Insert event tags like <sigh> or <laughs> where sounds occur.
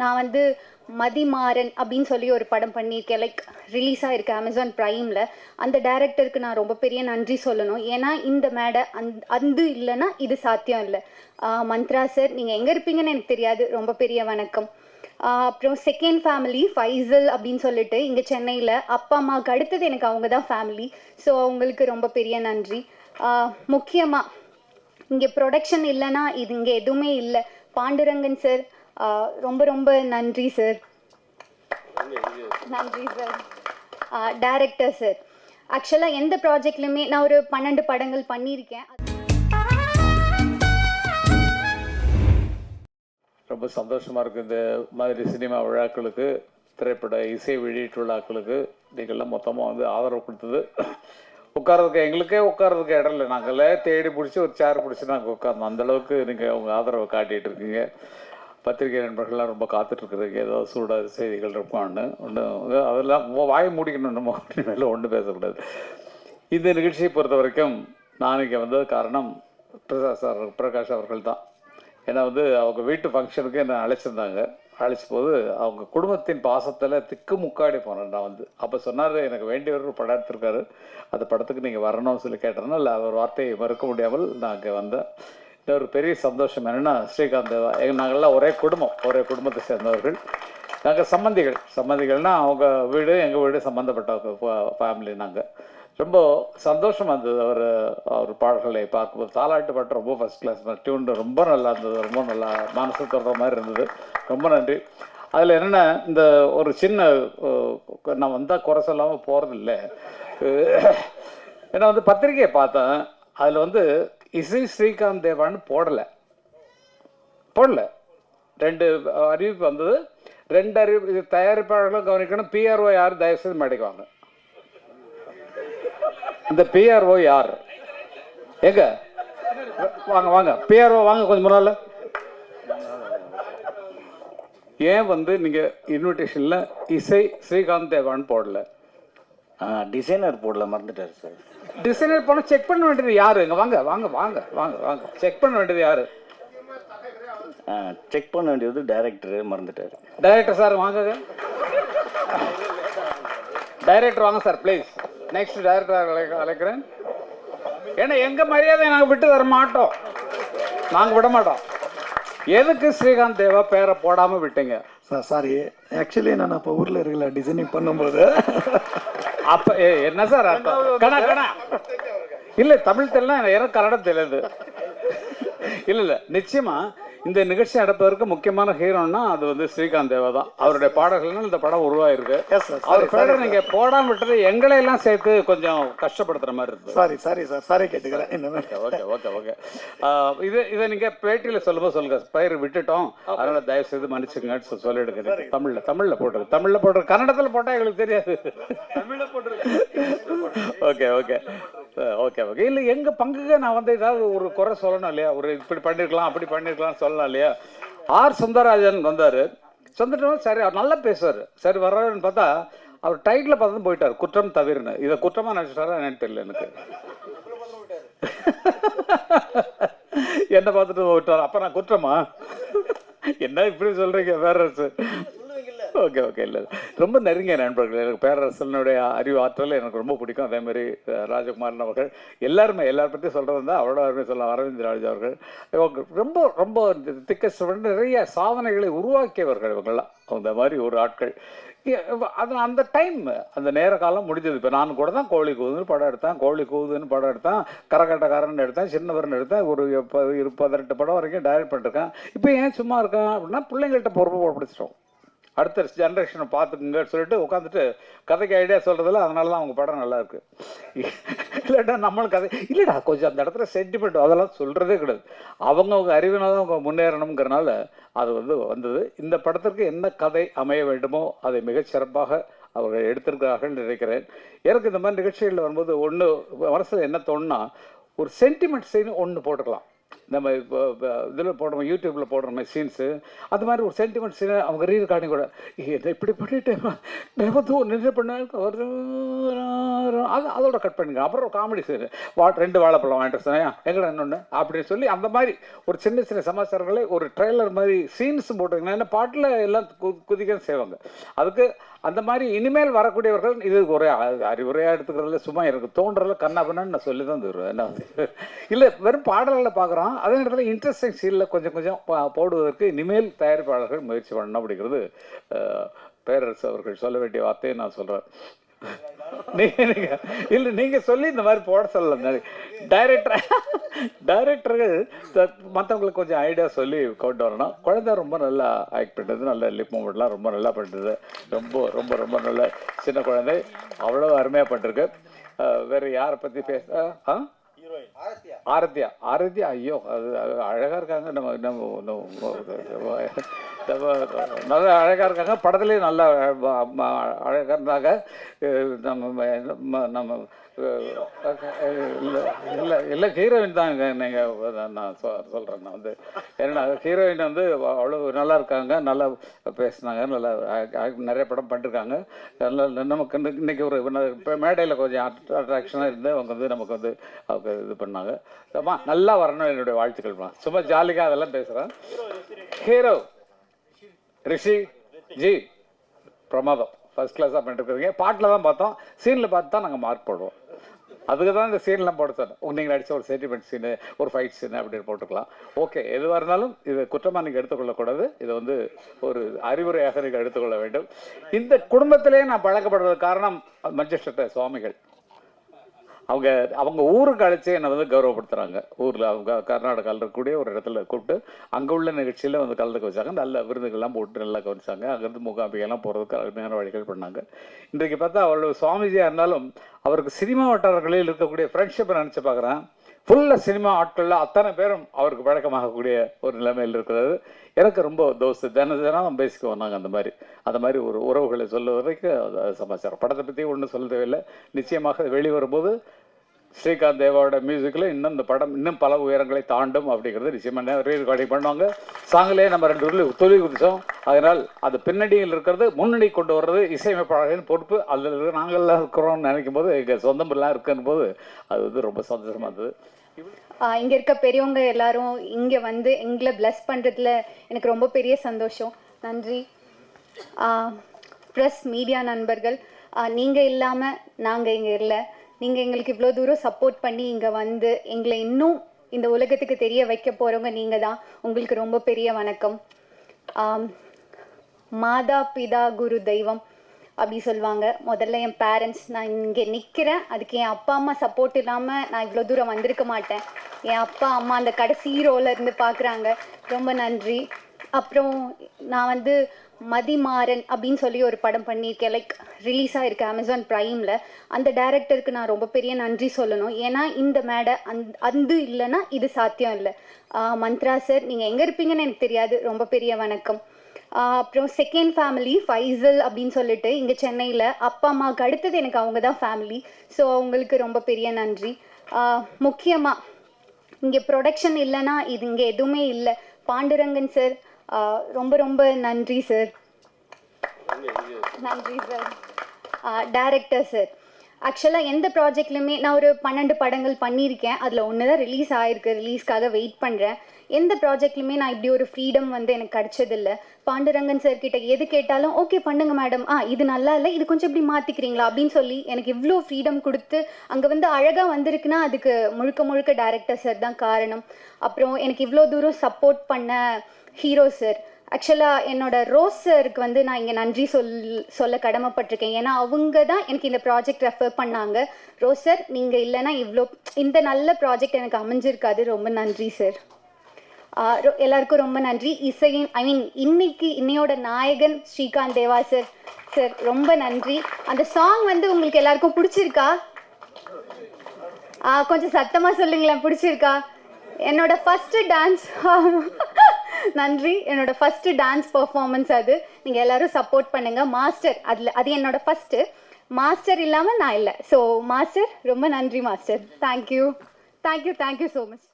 நான் வந்து மதிமாறன் அப்படின்னு சொல்லி ஒரு படம் பண்ணியிருக்கேன். லைக் ரிலீஸ் ஆகிருக்கு அமேசான் ப்ரைமில் அந்த டேரக்டருக்கு நான் ரொம்ப பெரிய நன்றி சொல்லணும். ஏன்னா இந்த மேடை அந் அது இல்லைன்னா இது சாத்தியம் இல்லை. மந்த்ரா சார் நீங்கள் எங்கே இருப்பீங்கன்னு எனக்கு தெரியாது. ரொம்ப பெரிய வணக்கம். அப்புறம் செகண்ட் ஃபேமிலி ஃபைசல் அப்படின்னு சொல்லிட்டு இங்கே சென்னையில் அப்பா அம்மாவுக்கு அடுத்தது எனக்கு அவங்க தான் ஃபேமிலி ஸோ அவங்களுக்கு ரொம்ப பெரிய நன்றி. முக்கியமாக இங்கே ப்ரொடக்ஷன் இல்லைன்னா இது இங்கே எதுவுமே இல்லை. பாண்டுரங்கன் சார் ரொம்ப ரொம்ப நன்றி சார் நன்றி சார் டைரக்டர் சார் ஆக்சுவலாக எந்த ப்ராஜெக்ட்லையுமே நான் ஒரு பன்னெண்டு படங்கள் பண்ணியிருக்கேன். ரொம்ப சந்தோஷமாக இருக்குது இந்த மாதிரி சினிமா விழாக்களுக்கு திரைப்பட இசை வெளியீட்டு விழாக்களுக்கு. நீங்கள்லாம் மொத்தமாக வந்து ஆதரவு கொடுத்தது. உட்கார்றதுக்கு எங்களுக்கே உட்கார்றதுக்கு இடம் இல்லை. நாங்களே தேடி பிடிச்சி ஒரு சேர் பிடிச்சி நாங்கள் உட்கார்ந்தோம். அந்தளவுக்கு நீங்கள் உங்கள் ஆதரவை காட்டிகிட்டு இருக்கீங்க. பத்திரிகை நண்பர்கள்லாம் ரொம்ப காத்துட்டு ஏதோ சூட செய்திகள் இருப்பான்னு. ஒன்று அதெல்லாம் வாயை மூடிக்கணும் நம்ம மேலே ஒன்றும் பேசக்கூடாது. இந்த நிகழ்ச்சியை பொறுத்த வரைக்கும் நான் இங்கே வந்தது காரணம் பிரகாஷ் அவர்கள் பிரகாஷ் அவர்கள் தான் ஏன்னா வந்து அவங்க வீட்டு ஃபங்க்ஷனுக்கு என்னை அழைச்சிருந்தாங்க. அழைச்ச போது அவங்க குடும்பத்தின் பாசத்தில் திக்கு முக்காடி போனேன் நான் வந்து. அப்போ சொன்னார் எனக்கு வேண்டியவர் ஒரு படம் எடுத்திருக்காரு. அந்த படத்துக்கு நீங்கள் வரணும்னு சொல்லி கேட்டேன்னா இல்லை அவர் வார்த்தையை மறுக்க முடியாமல் நான் அங்கே வந்தேன். இன்னொரு பெரிய சந்தோஷம் என்னென்னா ஸ்ரீகாந்த் தேவா எங்க நாங்கள்லாம் ஒரே குடும்பம் ஒரே குடும்பத்தை சேர்ந்தவர்கள். நாங்கள் சம்மந்திகள் சம்மந்திகள்னால் அவங்க வீடு எங்கள் வீடு சம்மந்தப்பட்ட ஃபேமிலி நாங்கள் ரொம்ப சந்தோஷமாக இருந்தது. அவர் அவர் பாடல்களை பார்க்கும்போது. தாலாட்டு பாட்டு ரொம்ப ஃபர்ஸ்ட் கிளாஸ் டியூன் ரொம்ப நல்லா இருந்தது. ரொம்ப நல்லா மனசு தொடுற மாதிரி இருந்தது. ரொம்ப நன்றி. அதில் என்னென்ன இந்த ஒரு சின்ன நான் வந்தால் குறை சொல்லாமல் போகிறதில்ல ஏன்னா வந்து பத்திரிகையை பார்த்தேன். அதில் வந்து இசை ஸ்ரீகாந்த் தேவான்னு போடலை. போடல. ரெண்டு அறிவிப்பு வந்தது. ரெண்டு அறிவிப்பு இது தயாரிப்பாளர்களும் கவனிக்கணும். பிஆர்ஓ யார்? தயவுசெய்து மாட்டிக்குவாங்க இந்த பிஆர்ஓ யார்? எங்க வாங்க வாங்க. பிஆர்ஓ வாங்க கொஞ்சம் முன்னால. ஏன் வந்து நீங்க இன்விடேஷன்ல இசை ஸ்ரீகாந்த் தேவான்னு போடல டிசைனர் போடல மறந்துட்டார் சார். டிசைனர் போன செக் பண்ண வேண்டியது யாரு? இங்க வாங்க வாங்க வாங்க வாங்க வாங்க. செக் பண்ண வேண்டியது யாரு? செக் பண்ண வேண்டியது டைரக்டர் மறந்துட்டார். டைரக்டர் சார் வாங்க. டைரக்டர் வாங்க சார் ப்ளீஸ் நெக்ஸ்ட் டைரக்டர் அழைக்க அழைக்கிறேன். ஏன்னா எங்க மரியாதை நாங்கள் விட்டு தர மாட்டோம். நாங்கள் விட மாட்டோம். எதுக்கு ஸ்ரீகாந்த் தேவா பேரை போடாம விட்டீங்க? சார் சாரி ஆக்சுவலி நான் அப்போ ஊரில் இருக்கல டிசைனிங் பண்ணும்போது. அப்ப என்ன சார் அர்த்தம் கணா கணா இல்ல தமிழ் தெரியல எனக்கு கன்னடம் தெரியாது இல்ல இல்ல நிச்சயமா இந்த நிகழ்ச்சி நடப்பதற்கு முக்கியமான ஹீரோன்னா அது வந்து ஸ்ரீகாந்த் தேவா தான். அவருடைய பாடல்கள் இந்த படம் உருவாயிருக்கு. அவர் பேரை நீங்க போடாம விட்டது எங்களை எல்லாம் சேர்த்து கொஞ்சம் கஷ்டப்படுத்துற மாதிரி இருக்கு. சாரி சாரி சார் சாரி கேட்டுக்கிறேன். ஓகே ஓகே ஓகே இது இதை நீங்க பேட்டியில சொல்லும்போது சொல்லுங்க. பெயர் விட்டுட்டோம். அதனால தயவு செய்து மன்னிச்சுங்கன்னு சொல்லிடுங்க. தமிழ்ல தமிழ்ல போட்டுரு தமிழ்ல போட்டுரு கன்னடத்துல போட்டா எங்களுக்கு தெரியாது. தமிழ்ல போட்டுரு ஓகே ஓகே ஓகே ஓகே இல்லை எங்கள் பங்குக்கு நான் வந்து ஏதாவது ஒரு குறை சொல்லணும் இல்லையா? ஒரு இப்படி பண்ணியிருக்கலாம் அப்படி பண்ணிருக்கலாம் சொல்லலாம் இல்லையா? ஆர் சுந்தரராஜன் வந்தார். சொந்தட்டும் சரி அவர் நல்லா பேசுவார். சரி வர்றாருன்னு பார்த்தா அவர் டைட்டில் பார்த்து போயிட்டார். குற்றம் தவிர்னு இதை குற்றமாக நினச்சிட்டாரா என்னன்னு தெரியல எனக்கு. <laughs> என்ன பார்த்துட்டு விட்டார் அப்போ நான் குற்றமா? <laughs> என்ன இப்படி சொல்கிறீங்க வேறு ஓகே ஓகே இல்லை ரொம்ப நெருங்கிய நண்பர்கள். எனக்கு பேரரசனுடைய அறிவு ஆற்றல் எனக்கு ரொம்ப பிடிக்கும். அதே மாதிரி ராஜகுமாரன் அவர்கள். எல்லாருமே எல்லார் பற்றி சொல்கிறது தான் அவரோட அருமை சொல்லலாம் அரவிந்த் ராஜா அவர்கள். ரொம்ப ரொம்ப திக்க நிறைய சாதனைகளை உருவாக்கியவர்கள் இவங்கெல்லாம் அந்த மாதிரி ஒரு ஆட்கள். அது அந்த டைம் அந்த நேர காலம் முடிஞ்சது. இப்போ நான் கூட தான் கோழி கூதுன்னு படம் எடுத்தேன். கோழி கூதுன்னு படம் எடுத்தேன். கரகட்டக்காரன் எடுத்தேன். சின்னவரன் எடுத்தேன். ஒரு ப- இரு பதினெட்டு படம் வரைக்கும் டைரக்ட் பண்ணிருக்கேன் இப்போ ஏன் சும்மா இருக்கேன் அப்படின்னா பிள்ளைங்கள்ட்ட பொறுப்பு பிடிச்சிட்டோம். அடுத்த ஜென்ரேஷனை பார்த்துக்குங்க சொல்லிட்டு உட்காந்துட்டு கதைக்கு ஐடியா சொல்றதுல அதனால தான் அவங்க படம் நல்லா இருக்கு. இல்லைடா நம்மளும் கதை இல்லைடா கொஞ்சம் அந்த இடத்துல சென்டிமெண்ட் அதெல்லாம் சொல்கிறதே கிடையாது. அவங்கவுங்க அறிவினால அவங்க முன்னேறணுங்கிறனால அது வந்து வந்தது. இந்த படத்திற்கு என்ன கதை அமைய வேண்டுமோ அதை மிகச்சிறப்பாக அவர்கள் எடுத்திருக்கிறார்கள் நினைக்கிறேன். எனக்கு இந்த மாதிரி நிகழ்ச்சிகளில் வரும்போது ஒன்று மனசில் என்ன தோணுன்னா ஒரு சென்டிமெண்ட் சீன் ஒன்று போட்டுக்கலாம். நம்ம இப்போ இதில் போடுறோம் யூடியூப்பில் போடுறோமே சீன்ஸு அது மாதிரி ஒரு சென்டிமெண்ட் சீனை அவங்க ரீ ரெக்கார்டிங் கூட என்ன இப்படி பண்ணிட்டு ஒரு நின்று பண்ண ஒரு அது அதோட கட் பண்ணுங்க அப்புறம் ஒரு காமெடி சீன் வா ரெண்டு வாழைப்பழம் வாங்கிட்டு சொன்னேன் எங்கடா இன்னொன்று அப்படின்னு சொல்லி அந்த மாதிரி ஒரு சின்ன சின்ன சமாச்சாரங்களே ஒரு ட்ரெய்லர் மாதிரி சீன்ஸ் போட்டிருக்கீங்கன்னா ஏன்னா பாட்டில் எல்லாம் கு- குதிக்க செய்வாங்க. அதுக்கு அந்த மாதிரி இனிமேல் வரக்கூடியவர்கள் இது ஒரே அறிவுரையாக எடுத்துக்கிறதுல சும்மா எனக்கு தோன்றல கண்ணாபண்ணு நான் சொல்லி தான் தருவேன். என்ன இல்லை வெறும் பாடல்களை பார்க்குறோம் அதே நேரத்தில் இன்ட்ரெஸ்டிங் சீனில் கொஞ்சம் கொஞ்சம் போடுவதற்கு இனிமேல் தயாரிப்பாளர்கள் முயற்சி பண்ணணும் அப்படிங்கிறது பேரரசு அவர்கள் சொல்ல வேண்டிய வார்த்தையை நான் சொல்கிறேன் நீங்க இல்லை நீங்கள் சொல்லி இந்த மாதிரி போட சொல்லல. டைரக்டர் டைரக்டர்கள் மற்றவங்களுக்கு கொஞ்சம் ஐடியா சொல்லி கொண்டு வரணும் குழந்தை ரொம்ப நல்லா ஆக்ட் பண்ணுறது நல்ல லிப் மூமெண்ட்லாம் ரொம்ப நல்லா பண்ணுறது ரொம்ப ரொம்ப ரொம்ப நல்ல சின்ன குழந்தை. அவ்வளோ அருமையாக பண்ணிருக்கு. வேறு யாரை பற்றி பேச ஆ? ஆரத்தியா? ஆரத்தியா. ஐயோ அது அது அழகா இருக்காங்க. நம்ம- நம்ம நல்லா அழகாக இருக்காங்க. படத்துலேயும் நல்லா அழகாக இருந்தாங்க. நம்ம நம்ம- இல்லை இல்லை இல்லை ஹீரோயின் தாங்க நீங்கள் நான் சொ- சொல்கிறேன் நான் வந்து. ஏன்னா ஹீரோயின் வந்து அவ்வளோ நல்லா இருக்காங்க. நல்லா பேசினாங்க. நல்லா நிறைய படம் பண்ணிருக்காங்க. நல்லா நமக்கு இன்னைக்கு- ஒரு இப்போ மேடையில் கொஞ்சம் அட்ராக்ஷனாக இருந்து அவங்க வந்து நமக்கு வந்து அவங்க இது பண்ணாங்க. அம்மா நல்லா வரணும் என்னுடைய வாழ்த்துக்கள் சும்மா ஜாலியாக அதெல்லாம் பேசுகிறேன் ஹீரோ ரிஷி ஜி பிரமாதம். ஃபர்ஸ்ட் கிளாஸாக பண்ணிட்டுருக்குறீங்க பாட்டில் தான் பார்த்தோம். சீனில் பார்த்து தான் நாங்கள் மார்க் போடுவோம் அதுக்கு தான் இந்த சீன்லாம் போட சொன்னேன். நீங்கள் நடிச்ச ஒரு சென்டிமெண்ட் சீனு ஒரு ஃபைட் சீனு அப்படின்னு போட்டுக்கலாம். ஓகே எதுவாக இருந்தாலும் இது குற்றமாக நீங்கள் எடுத்துக்கொள்ளக்கூடாது. இதை வந்து ஒரு அறிவுரையாக நீங்கள் எடுத்துக்கொள்ள வேண்டும். இந்த குடும்பத்திலேயே நான் பழக்கப்படுறது காரணம் மஞ்சஸ்டர் சுவாமிகள். அவங்க அவங்க ஊருக்கு அழைச்சி என்னை வந்து கௌரவப்படுத்துகிறாங்க ஊரில் அவங்க கர்நாடகாவில் இருக்கக்கூடிய ஒரு இடத்துல கூப்பிட்டு அங்கே உள்ள நிகழ்ச்சியில் வந்து கலந்துக்க வச்சாங்க நல்ல விருதுகள்லாம் போட்டு நல்லா கவனிச்சாங்க. அங்கேருந்து மூகாம்பிகைலாம் போகிறதுக்கு அருமையான வழிகள் பண்ணாங்க. இன்றைக்கு பார்த்தா அவ்வளோ சுவாமிஜியாக இருந்தாலும் அவருக்கு சினிமா வட்டாரங்களில் இருக்கக்கூடிய ஃப்ரெண்ட்ஷிப்பை நினச்சி பார்க்குறேன். ஃபுல்லாக சினிமா ஆட்களில் அத்தனை பேரும் அவருக்கு பழக்கமாகக்கூடிய ஒரு நிலைமையில் இருக்கிறது. எனக்கு ரொம்ப தோசை. தின தினம் பேசிக்க வந்தாங்க அந்த மாதிரி. அந்த மாதிரி ஒரு உறவுகளை சொல்ல வரைக்கும் சமாச்சாரம். படத்தை பற்றி ஒன்றும் சொல்ல தேவையில்லை. நிச்சயமாக அது வெளிவரும்போது ஸ்ரீகாந்த் தேவாவோட மியூசிக்கில் இன்னும் இந்த படம் இன்னும் பல உயரங்களை தாண்டும் அப்படிங்கிறது நிச்சயமாக ரீ ரெக்கார்டிங் பண்ணுவாங்க. சாங்கிலே நம்ம ரெண்டு ஊரில் துளி குதிச்சோம். அதனால் அது பின்னணியில் இருக்கிறது முன்னணி கொண்டு வர்றது இசையமைப்பாளர்களின் பொறுப்பு. அதில் இருக்கிற நாங்கள்லாம் இருக்கிறோம்னு நினைக்கும் போது எங்கள் சொந்தமெல்லாம் இருக்குன்னு போது அது வந்து ரொம்ப சந்தோஷமாக இருந்தது. இங்க இருக்க பெரியவங்க எல்லாரும் இங்க வந்து எங்களை பிளஸ் பண்றதுல எனக்கு ரொம்ப பெரிய சந்தோஷம். நன்றி. ப்ரெஸ் மீடியா நண்பர்கள். நீங்கள் நீங்க இல்லாம நாங்க இங்க இல்லை. நீங்கள் எங்களுக்கு இவ்வளோ தூரம் சப்போர்ட் பண்ணி இங்கே வந்து எங்களை இன்னும் இந்த உலகத்துக்கு தெரிய வைக்க போகிறவங்க நீங்கள் தான். உங்களுக்கு ரொம்ப பெரிய வணக்கம். மாதா பிதா குரு தெய்வம் அப்படி சொல்லுவாங்க. முதல்ல என் பேரண்ட்ஸ் நான் இங்கே நிற்கிறேன் அதுக்கு என் அப்பா அம்மா சப்போர்ட் இல்லாமல் நான் இவ்வளோ தூரம் வந்திருக்க மாட்டேன். என் அப்பா அம்மா அந்த கடைசி ரோல இருந்து பார்க்குறாங்க ரொம்ப நன்றி. அப்புறம் நான் வந்து மதிமாறன் அப்படின்னு சொல்லி ஒரு படம் பண்ணியிருக்கேன். லைக் ரிலீஸ் ஆயிருக்கு அமேசான் ப்ரைமில் அந்த டேரக்டருக்கு நான் ரொம்ப பெரிய நன்றி சொல்லணும். ஏன்னா இந்த மேடை அந் அது இல்லைன்னா இது சாத்தியம் இல்லை. மந்த்ரா சார் நீங்கள் எங்கே இருப்பீங்கன்னு எனக்கு தெரியாது. ரொம்ப பெரிய வணக்கம். அப்புறம் செகண்ட் ஃபேமிலி ஃபைசல் அப்படின்னு சொல்லிட்டு இங்கே சென்னையில் அப்பா அம்மாவுக்கு அடுத்தது எனக்கு அவங்க தான் ஃபேமிலி ஸோ அவங்களுக்கு ரொம்ப பெரிய நன்றி. முக்கியமாக இங்கே ப்ரொடக்ஷன் இல்லைன்னா இது இங்கே எதுவுமே இல்லை. பாண்டுரங்கன் சார் ரொம்ப ரொம்ப நன்றி சார் நன்றி சார் டேரக்டர் சார் ஆக்சுவலாக எந்த ப்ராஜெக்ட்லையுமே நான் ஒரு பன்னெண்டு படங்கள் பண்ணியிருக்கேன். அதில் ஒன்று தான் ரிலீஸ் ஆகிருக்கு ரிலீஸ்க்காக வெயிட் பண்ணுறேன் எந்த ப்ராஜெக்ட்லையுமே நான் இப்படி ஒரு ஃப்ரீடம் வந்து எனக்கு கிடச்சதில்ல. பாண்டுரங்கன் சார் கிட்ட எது கேட்டாலும் ஓகே பண்ணுங்க மேடம் ஆ இது நல்லா இல்லை. இது கொஞ்சம் இப்படி மாற்றிக்கிறீங்களா அப்படின்னு சொல்லி எனக்கு இவ்வளோ ஃப்ரீடம் கொடுத்து அங்கே வந்து அழகாக வந்திருக்குன்னா அதுக்கு முழுக்க முழுக்க டேரக்டர் சார் தான் காரணம். அப்புறம் எனக்கு இவ்வளோ தூரம் சப்போர்ட் பண்ண ஹீரோ சார் ஆக்சுவலாக என்னோட ரோஸ் சருக்கு வந்து நான் இங்கே நன்றி சொல் சொல்ல கடமைப்பட்டிருக்கேன். ஏன்னா அவங்க தான் எனக்கு இந்த ப்ராஜெக்ட் ரெஃபர் பண்ணாங்க. ரோஸ் சார் நீங்கள் இல்லைன்னா இவ்வளோ இந்த நல்ல ப்ராஜெக்ட் எனக்கு அமைஞ்சிருக்காது. ரொம்ப நன்றி சார் எல்லாருக்கும் ரொம்ப நன்றி. இசையின் ஐ மீன் இன்னைக்கு இன்னையோட நாயகன் ஸ்ரீகாந்த் தேவா சார் சார் ரொம்ப நன்றி. அந்த சாங் வந்து உங்களுக்கு எல்லாருக்கும் பிடிச்சிருக்கா? ஆ கொஞ்சம் சத்தமாக சொல்லுங்களேன். பிடிச்சிருக்கா? என்னோட ஃபஸ்ட்டு டான்ஸ் <laughs> நன்றி. என்னோட ஃபர்ஸ்ட் டான்ஸ் பர்ஃபார்மன்ஸ் அது. நீங்க எல்லாரும் சப்போர்ட் பண்ணுங்க. மாஸ்டர் அதுல அது என்னோட ஃபர்ஸ்ட் மாஸ்டர் இல்லாம நான் இல்லை. ஸோ மாஸ்டர் ரொம்ப நன்றி master thank you thank you thank you so much